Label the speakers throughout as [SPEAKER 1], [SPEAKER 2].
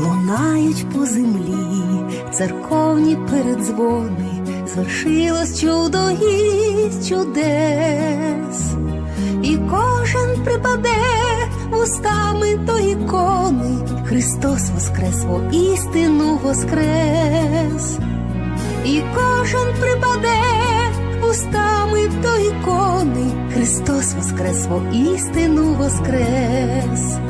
[SPEAKER 1] лунають по землі, церковні передзвони, звершилось чудо із чудес, і кожен припаде вустами до ікони, Христос воскрес, істину воскрес, і кожен припаде устами до ікони, Христос воскрес, істину воскрес.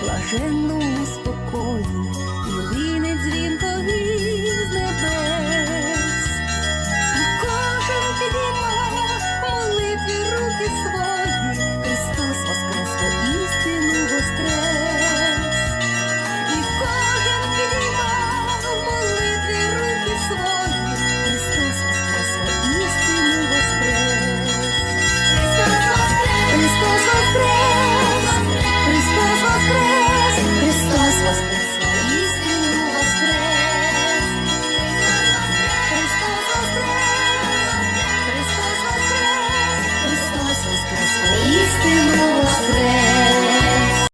[SPEAKER 1] Земля, блаженно спокої,